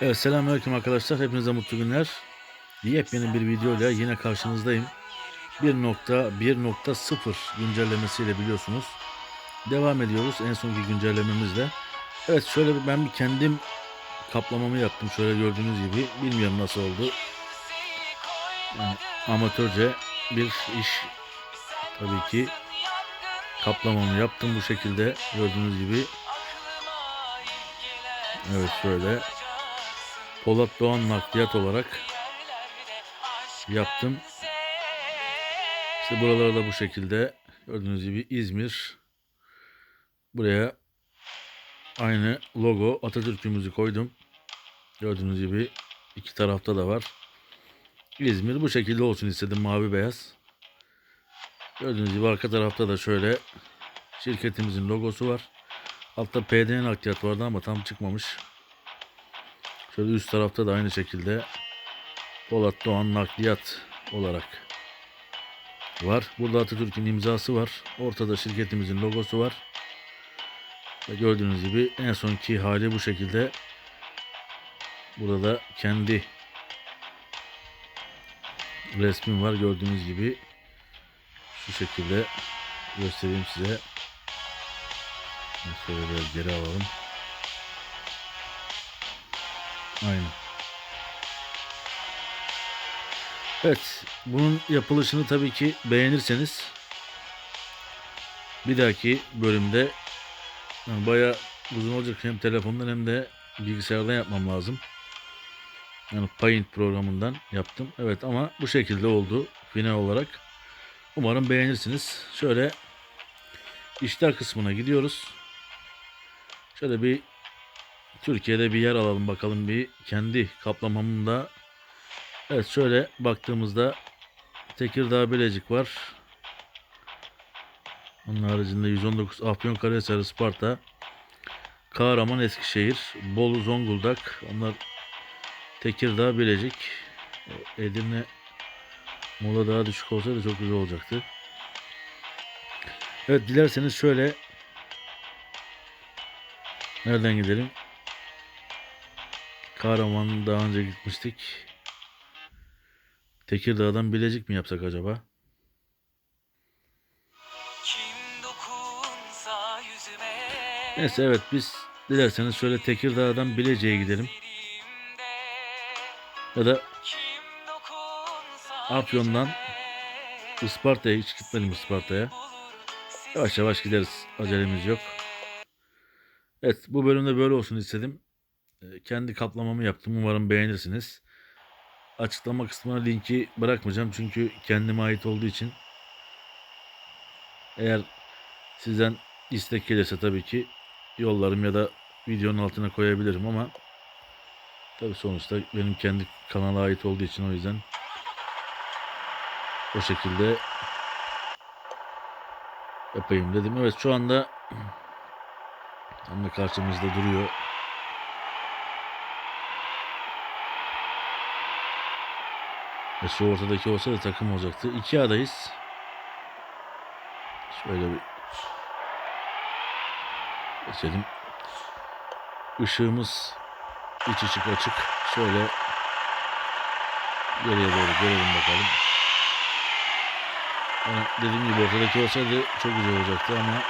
Evet selamünaleyküm arkadaşlar. Hepinize mutlu günler. Yepyeni bir videoyla yine karşınızdayım. 1.1.0 güncellemesiyle biliyorsunuz. Devam ediyoruz en sonki güncellememizle. Evet şöyle ben bir kendim kaplamamı yaptım. Şöyle gördüğünüz gibi. Bilmiyorum nasıl oldu. Yani amatörce bir iş. Tabii ki kaplamamı yaptım bu şekilde. Gördüğünüz gibi. Evet şöyle. Polat Doğan nakliyat olarak yaptım. İşte buraları da bu şekilde gördüğünüz gibi İzmir. Buraya aynı logo Atatürk'ümüzü koydum. Gördüğünüz gibi iki tarafta da var. İzmir bu şekilde olsun istedim mavi beyaz. Gördüğünüz gibi arka tarafta da şöyle şirketimizin logosu var. Altta PD nakliyat vardı ama tam çıkmamış. Şöyle üst tarafta da aynı şekilde Polat Doğan nakliyat olarak var. Burada Atatürk'ün imzası var. Ortada şirketimizin logosu var. Ve gördüğünüz gibi en sonki hali bu şekilde. Burada da kendi resmim var gördüğünüz gibi. Şu şekilde göstereyim size. Şöyle biraz geri alalım. Aynen. Evet, bunun yapılışını tabii ki beğenirseniz bir dahaki bölümde yani bayağı uzun olacak hem telefondan hem de bilgisayardan yapmam lazım. Yani Paint programından yaptım. Evet ama bu şekilde oldu final olarak. Umarım beğenirsiniz. Şöyle işler kısmına gidiyoruz. Şöyle bir Türkiye'de bir yer alalım bakalım bir kendi kaplamamında. Evet şöyle baktığımızda Tekirdağ Bilecik var. Onun haricinde 119 Afyonkarahisar Isparta. Kahraman Eskişehir. Bolu Zonguldak. Onlar Tekirdağ Bilecik. Edirne Muğla daha düşük olsaydı çok güzel olacaktı. Evet dilerseniz şöyle Nereden gidelim? Kahraman daha önce gitmiştik. Tekirdağ'dan Bilecik mi yapsak acaba? Neyse evet biz dilerseniz şöyle Tekirdağ'dan Bilecik'e gidelim. Ya da Afyon'dan Isparta'ya hiç gitmedim Isparta'ya. Yavaş yavaş gideriz. Acelemiz yok. Evet bu bölümde böyle olsun istedim. Ee, Kendi kaplamamı yaptım. Umarım beğenirsiniz. Açıklama kısmına linki bırakmayacağım. Çünkü kendime ait olduğu için. Eğer sizden istek gelirse tabii ki yollarım ya da videonun altına koyabilirim ama tabii sonuçta benim kendi kanala ait olduğu için o yüzden o şekilde yapayım dedim. Evet şu anda tam da karşımızda duruyor. Ve şu ortadaki olsa da takım olacaktı. İki adayız. Şöyle bir geçelim. Işığımız iç ışık açık. Şöyle geriye doğru görelim bakalım. Yani dediğim gibi ortadaki olsaydı çok güzel olacaktı ama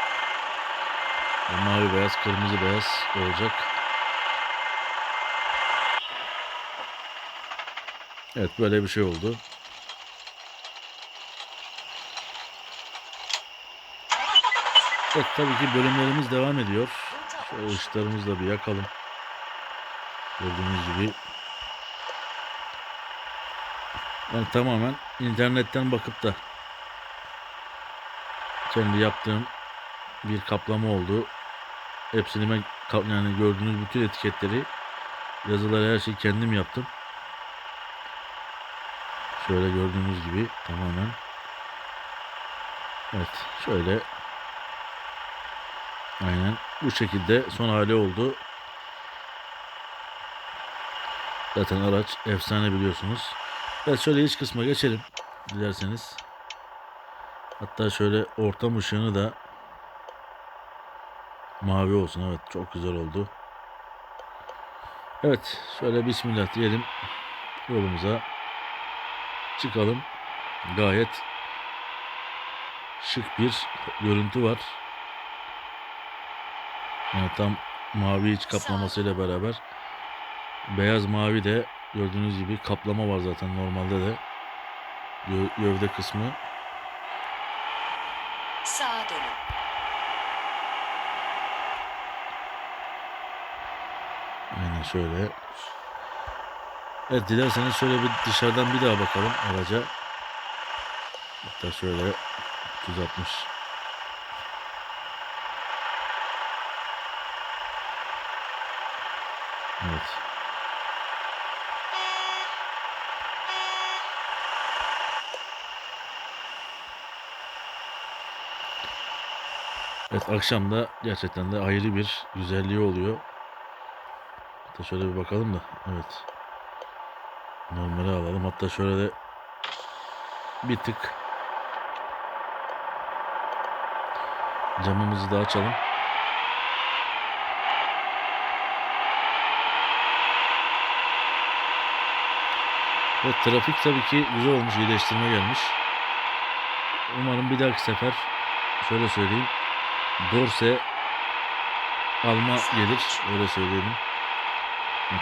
mavi beyaz kırmızı beyaz olacak. Evet böyle bir şey oldu. Evet tabii ki bölümlerimiz devam ediyor. Şöyle ışıklarımızı da bir yakalım. Gördüğünüz gibi. Ben tamamen internetten bakıp da kendi yaptığım bir kaplama oldu. Hepsini ben yani gördüğünüz bütün etiketleri yazıları her şeyi kendim yaptım. Şöyle gördüğünüz gibi tamamen. Evet şöyle aynen bu şekilde son hali oldu. Zaten araç efsane biliyorsunuz. Evet şöyle iç kısma geçelim dilerseniz. Hatta şöyle ortam ışığını da mavi olsun. Evet çok güzel oldu. Evet, şöyle bismillah diyelim. Yolumuza çıkalım. Gayet şık bir görüntü var. Yani tam mavi iç kaplamasıyla beraber beyaz mavi de gördüğünüz gibi kaplama var zaten normalde de. Gö- gövde kısmı. Sağa dönün. Aynen şöyle. Evet dilerseniz şöyle bir dışarıdan bir daha bakalım araca. Hatta şöyle 360. Evet. Evet akşam da gerçekten de ayrı bir güzelliği oluyor. Hatta şöyle bir bakalım da. Evet. Normali alalım. Hatta şöyle de bir tık camımızı da açalım. Evet trafik tabii ki güzel olmuş. iyileştirme gelmiş. Umarım bir dahaki sefer şöyle söyleyeyim. Dorse alma gelir. Öyle söyleyelim.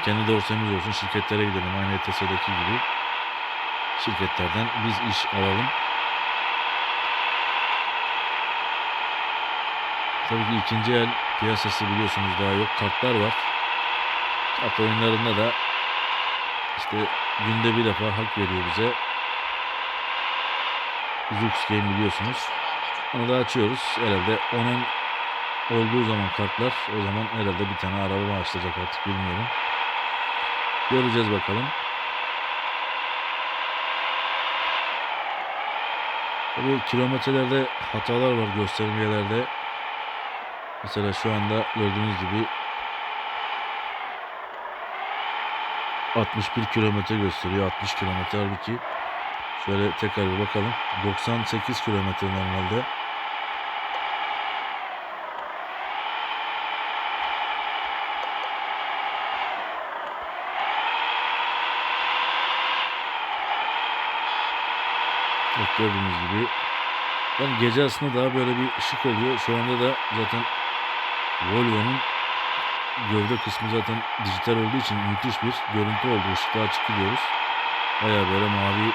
Kendi dorsemiz olsun. Şirketlere gidelim. Aynı ETS'deki gibi. Şirketlerden biz iş alalım. Tabii ki ikinci el piyasası biliyorsunuz daha yok. Kartlar var. Kart oyunlarında da işte günde bir defa hak veriyor bize. Zux Game biliyorsunuz. Onu da açıyoruz. Herhalde onun olduğu zaman kartlar o zaman herhalde bir tane araba başlayacak artık bilmiyorum. Göreceğiz bakalım. Tabii kilometrelerde hatalar var göstergelerde. Mesela şu anda gördüğünüz gibi 61 kilometre gösteriyor. 60 kilometre halbuki şöyle tekrar bir bakalım. 98 kilometre normalde. Gördüğünüz gibi. Yani gece aslında daha böyle bir ışık oluyor. Şu anda da zaten Volvo'nun gövde kısmı zaten dijital olduğu için müthiş bir görüntü oldu. Işıklar açık gidiyoruz. Baya böyle mavi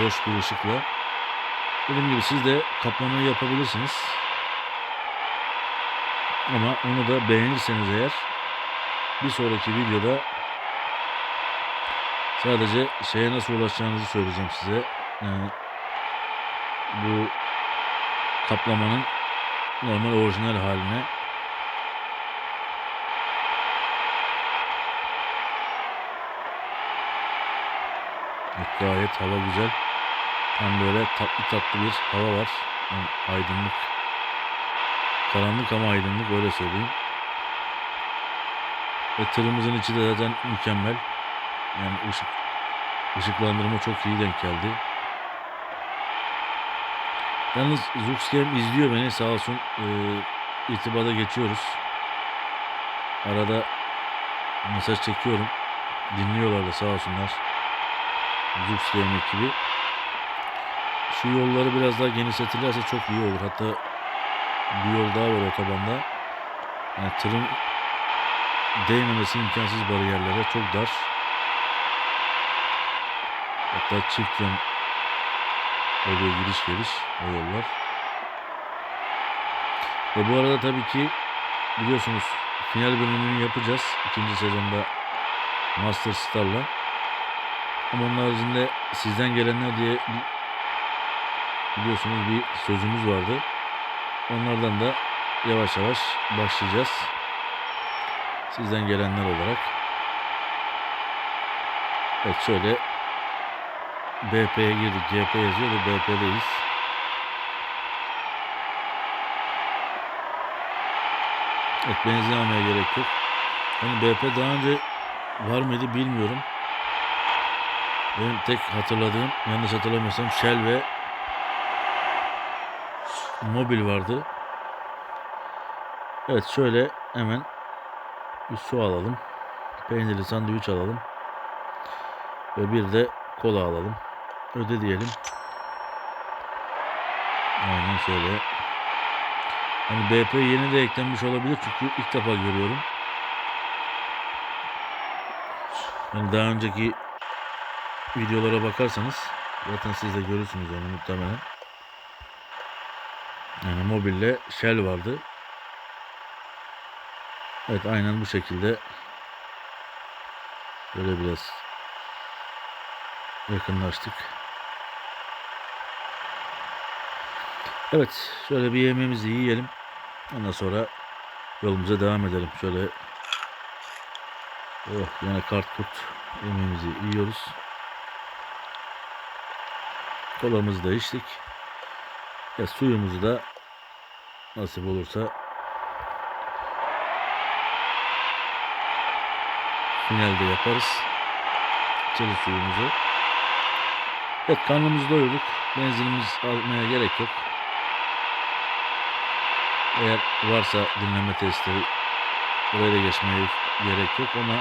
loş bir ışıkla. Dediğim gibi siz de kaplamayı yapabilirsiniz. Ama onu da beğenirseniz eğer bir sonraki videoda sadece şeye nasıl ulaşacağınızı söyleyeceğim size. Yani bu kaplamanın normal orijinal haline gayet hava güzel. Tam böyle tatlı tatlı bir hava var. Yani aydınlık. Karanlık ama aydınlık öyle söyleyeyim. Ve tırımızın içi de zaten mükemmel. Yani ışık, ışıklandırma çok iyi denk geldi. Yalnız Zuxgame izliyor beni sağ olsun. Ee, irtibata geçiyoruz. Arada mesaj çekiyorum. Dinliyorlar da sağ olsunlar. Zuxgame ekibi. Şu yolları biraz daha genişletirlerse çok iyi olur. Hatta bir yol daha var otobanda. Yani tırın değmemesi imkansız bariyerlere çok dar. Hatta çift yön oluyor gidiş geliş o yollar. Ve bu arada tabii ki biliyorsunuz final bölümünü yapacağız ikinci sezonda Master Star'la. Ama onun haricinde sizden gelenler diye biliyorsunuz bir sözümüz vardı. Onlardan da yavaş yavaş başlayacağız. Sizden gelenler olarak. Evet şöyle BP'ye girdik. GP yazıyor ve BP'deyiz. Evet benzin almaya gerek yok. Yani BP daha önce var mıydı bilmiyorum. Benim tek hatırladığım yanlış hatırlamıyorsam Shell ve Mobil vardı. Evet şöyle hemen bir su alalım. Peynirli sandviç alalım. Ve bir de kola alalım. Öde diyelim. Aynen şöyle. Hani BP yeni de eklenmiş olabilir çünkü ilk defa görüyorum. Yani daha önceki videolara bakarsanız zaten siz de görürsünüz onu muhtemelen. Yani mobille Shell vardı. Evet aynen bu şekilde. Böyle biraz yakınlaştık. Evet şöyle bir yemeğimizi yiyelim. Ondan sonra yolumuza devam edelim. Şöyle oh yine kart kurt yemeğimizi yiyoruz. Kolamızı da içtik. Ya suyumuzu da nasip olursa finalde yaparız. İçeriz suyumuzu. Evet karnımızı doyurduk. Benzinimiz almaya gerek yok. Eğer varsa dinleme testleri oraya da geçmeye gerek yok ama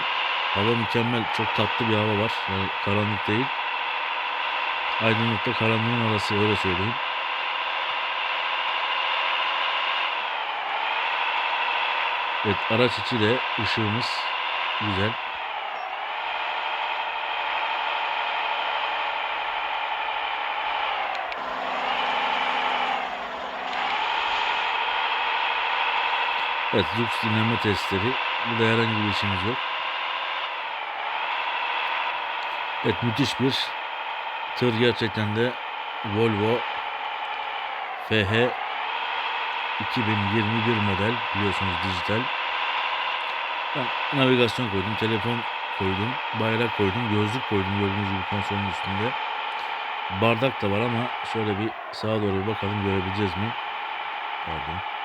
hava mükemmel. Çok tatlı bir hava var. Yani karanlık değil. Aydınlıkta karanlığın arası öyle söyleyeyim. Evet araç içi de ışığımız güzel. Evet lüks dinleme testleri. Burada herhangi bir işimiz yok. Evet müthiş bir tır gerçekten de Volvo FH 2021 model biliyorsunuz dijital. Ben navigasyon koydum, telefon koydum, bayrak koydum, gözlük koydum gördüğünüz gibi konsolun üstünde. Bardak da var ama şöyle bir sağa doğru bakalım görebileceğiz mi? Pardon.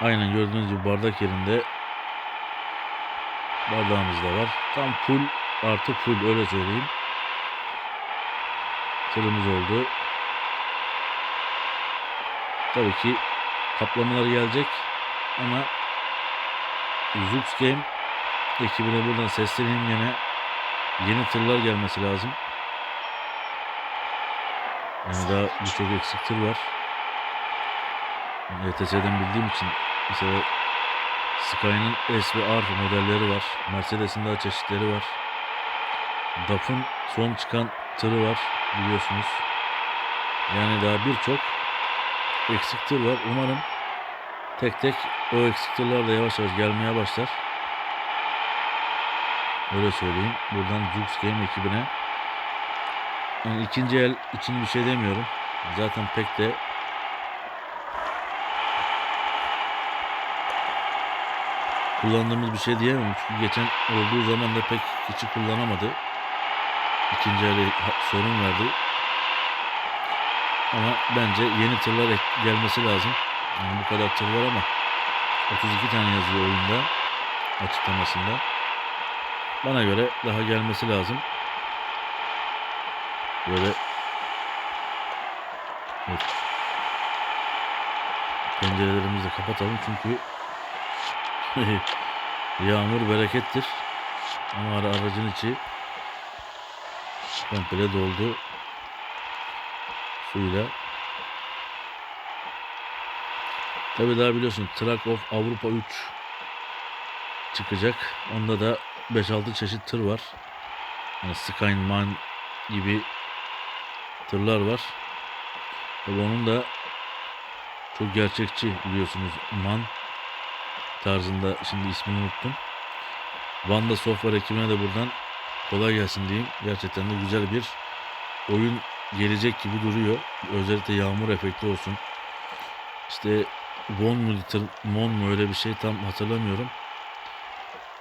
Aynen gördüğünüz gibi bardak yerinde bardağımız da var. Tam full artı full öyle söyleyeyim. Tırımız oldu. Tabii ki kaplamalar gelecek ama Zux Game ekibine buradan sesleneyim yine yeni tırlar gelmesi lazım. Yani daha birçok eksik tır var. Yani ETS'den bildiğim için mesela Sky'ın S ve R modelleri var. Mercedes'in daha çeşitleri var. DAF'ın son çıkan tırı var biliyorsunuz. Yani daha birçok eksik tır var. Umarım tek tek o eksik tırlar da yavaş yavaş gelmeye başlar. Öyle söyleyeyim. Buradan Zux Game ekibine yani ikinci el için bir şey demiyorum. Zaten pek de kullandığımız bir şey diyemem. Çünkü geçen olduğu zaman da pek kişi kullanamadı. İkinci ha- sorun verdi. Ama bence yeni tırlar gelmesi lazım. Yani bu kadar tır var ama 32 tane yazıyor oyunda açıklamasında. Bana göre daha gelmesi lazım. Böyle evet. Pencerelerimizi kapatalım çünkü yağmur berekettir. Ama ara- aracın içi komple doldu suyla. Tabi daha biliyorsun Truck of Avrupa 3 çıkacak. Onda da 5-6 çeşit tır var. Yani Skyman gibi tırlar var. Tabi onun da çok gerçekçi biliyorsunuz man tarzında şimdi ismini unuttum. Vanda Software ekibine de buradan kolay gelsin diyeyim. Gerçekten de güzel bir oyun gelecek gibi duruyor. Özellikle yağmur efekti olsun. İşte Von mu, Mon mu öyle bir şey tam hatırlamıyorum.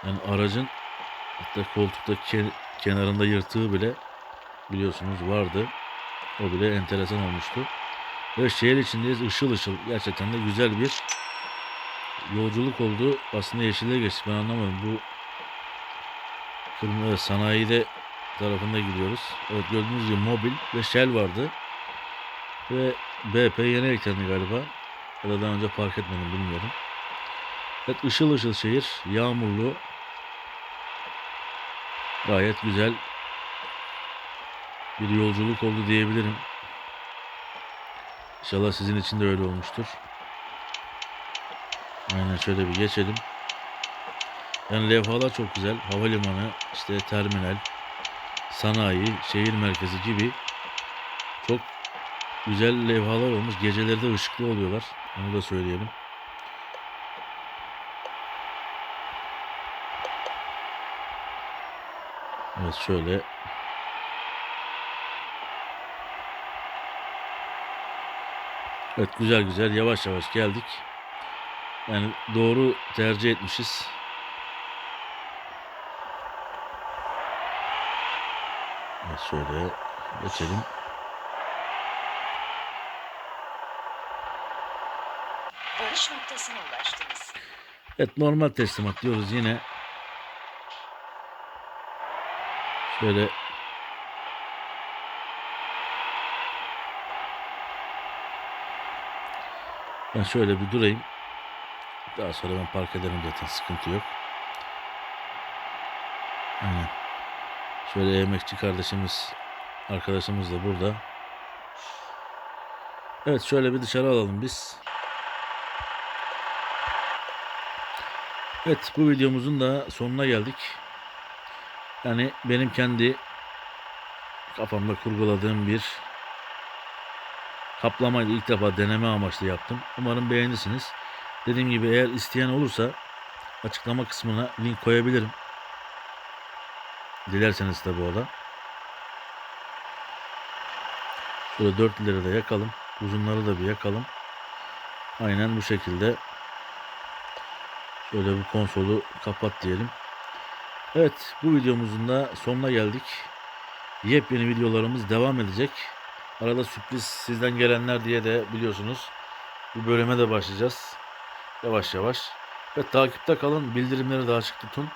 Yani aracın hatta koltuktaki ke- kenarında yırtığı bile biliyorsunuz vardı. O bile enteresan olmuştu. Ve şehir içindeyiz ışıl ışıl. Gerçekten de güzel bir yolculuk oldu. Aslında yeşile geçtik. Ben anlamadım. Bu kırmızı sanayide tarafında gidiyoruz. Evet gördüğünüz gibi mobil ve Shell vardı. Ve BP yeni eklendi galiba. Ya da daha önce fark etmedim bilmiyorum. Evet ışıl ışıl şehir. Yağmurlu. Gayet güzel bir yolculuk oldu diyebilirim. İnşallah sizin için de öyle olmuştur. Aynen şöyle bir geçelim. Yani levhalar çok güzel. Havalimanı, işte terminal, sanayi, şehir merkezi gibi çok güzel levhalar olmuş. Geceleri de ışıklı oluyorlar. Onu da söyleyelim. Evet şöyle Evet güzel güzel yavaş yavaş geldik. Yani doğru tercih etmişiz. Evet şöyle geçelim. Varış noktasına ulaştınız. Evet normal teslimat diyoruz yine. Şöyle Ben şöyle bir durayım. Daha sonra ben park ederim zaten sıkıntı yok. Aynen. Şöyle emekçi kardeşimiz, arkadaşımız da burada. Evet şöyle bir dışarı alalım biz. Evet bu videomuzun da sonuna geldik. Yani benim kendi kafamda kurguladığım bir kaplamaydı ilk defa deneme amaçlı yaptım. Umarım beğenirsiniz. Dediğim gibi eğer isteyen olursa açıklama kısmına link koyabilirim. Dilerseniz tabi o da. Şöyle dörtlüleri de yakalım. Uzunları da bir yakalım. Aynen bu şekilde. Şöyle bu konsolu kapat diyelim. Evet bu videomuzun da sonuna geldik. Yepyeni videolarımız devam edecek. Arada sürpriz sizden gelenler diye de biliyorsunuz. Bu bölüme de başlayacağız. Yavaş yavaş. Ve takipte kalın. Bildirimleri de açık tutun.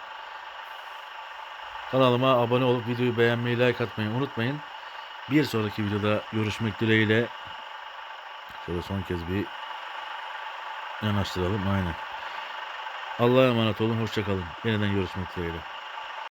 Kanalıma abone olup videoyu beğenmeyi, like atmayı unutmayın. Bir sonraki videoda görüşmek dileğiyle. Şöyle son kez bir yanaştıralım. Aynen. Allah'a emanet olun. Hoşçakalın. Yeniden görüşmek dileğiyle.